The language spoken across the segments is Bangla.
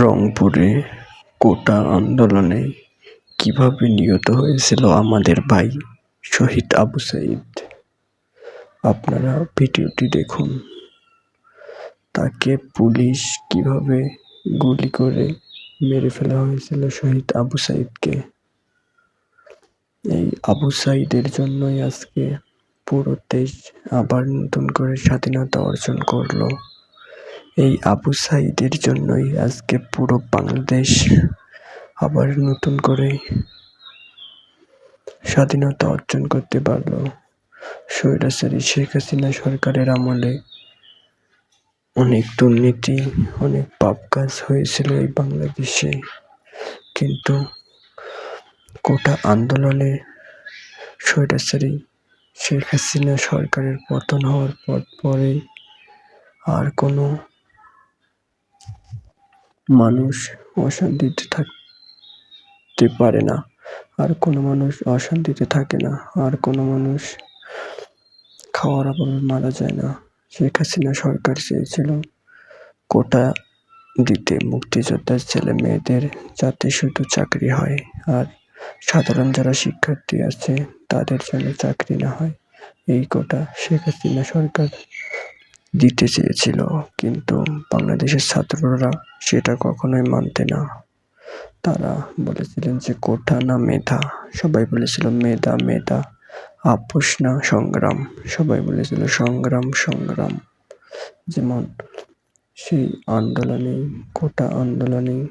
রংপুরে কোটা আন্দোলনে কীভাবে নিহত হয়েছিল আমাদের ভাই শহীদ আবু সাইদ? আপনারা ভিডিওটি দেখুন। তাকে পুলিশ কীভাবে গুলি করে মেরে ফেলা হয়েছিল শহীদ আবু সাইদকে? এই আবু সাইদের জন্যই আজকে পুরো দেশ আবার নতুন করে স্বাধীনতা অর্জন করল। এই আবু সাইদের জন্যই আজকে পুরো বাংলাদেশ আবার নতুন করে স্বাধীনতা অর্জন করতে পারল। স্বৈরাচারী শেখ হাসিনা সরকারের আমলে অনেক দুর্নীতি, অনেক পাপ কাজ হয়েছিল এই বাংলাদেশে। কিন্তু কোটা আন্দোলনে স্বৈরাচারী শেখ হাসিনা সরকারের পতন হওয়ার পর পরে আর কোনো মানুষ অশান্তিতে থাকতে পারে না। আর কোনো মানুষ অশান্তিতে থাকে না। আর কোনো মানুষ খাওয়ার অভাবে মারা যায় না। শেখ হাসিনা সরকার চেয়েছিল কোটা দিতে। মুক্তিযোদ্ধার ছেলে মেয়েদের যাতে শুধু চাকরি হয়। আর সাধারণ যারা শিক্ষার্থী আছে, তাদের জন্য চাকরি না হয়। এই কোটা শেখ হাসিনা সরকার দিতে চেয়েছিল, কিন্তু বাংলাদেশের ছাত্ররা সেটা কখনোই মানতে না। তারা বলেছিলেন যে কোঠা না মেধা। সবাই বলেছিল, মেধা মেধা। আপোষ না, সংগ্রাম। সবাই বলেছিল, সংগ্রাম সংগ্রাম। যেমন সেই আন্দোলনে কোটা আন্দোলনে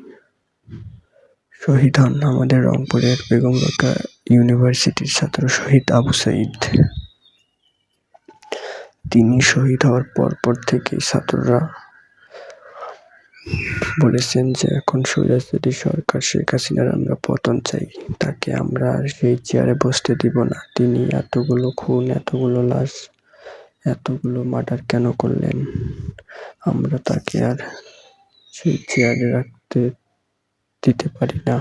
শহীদ হন আমাদের রংপুরের বেগম রোকা ইউনিভার্সিটির ছাত্র শহীদ আবু সাইদ। তিনি শহীদ হওয়ার পরপর থেকেই ছাত্ররা বলেছেন যে, এখন স্বৈরাচারী সরকার শেখ হাসিনার আমরা পতন চাই, তাকে আমরা আর সেই চেয়ারে বসতে দিব না। তিনি এতগুলো খুন, এতগুলো লাশ, এতগুলো মার্ডার কেন করলেন? আমরা তাকে আর সেই চেয়ারে রাখতে দিতে পারি না।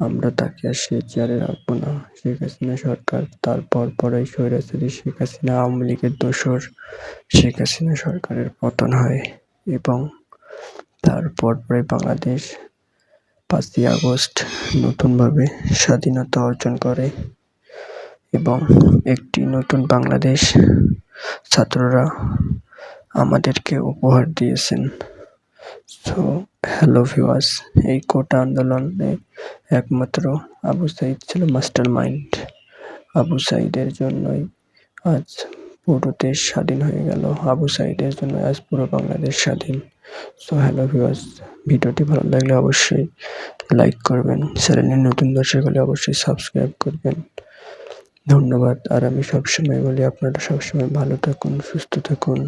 আমরা তাকে আর সে চেয়ারে রাখব না। শেখ হাসিনা সরকার তারপর পরেই স্বৈরাচারী শেখ হাসিনা, আওয়ামী লীগের দোসর শেখ হাসিনা সরকারের পতন হয় এবং তারপর পরে বাংলাদেশ পাঁচই আগস্ট নতুনভাবে স্বাধীনতা অর্জন করে এবং একটি নতুন বাংলাদেশ ছাত্ররা আমাদেরকে উপহার দিয়েছেন। সো হ্যালো ভিওয়াস এই কোটা আন্দোলনে একমাত্র আবু সাইদ ছিল মাস্টার মাইন্ড আবু সাইদের জন্যই আজ পুরো দেশ স্বাধীন হয়ে গেল। আবু সাইদের জন্য আজ পুরো বাংলাদেশ স্বাধীন। সো হ্যালো ভিউয়ার্স ভিডিওটি ভালো লাগলে অবশ্যই লাইক করবেন। চ্যানেলে নতুন দর্শক হলে অবশ্যই সাবস্ক্রাইব করবেন। ধন্যবাদ। আর আমি সবসময় বলি, আপনারা সবসময় ভালো থাকুন, সুস্থ থাকুন,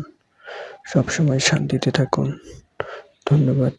সবসময় শান্তিতে থাকুন। ধন্যবাদ।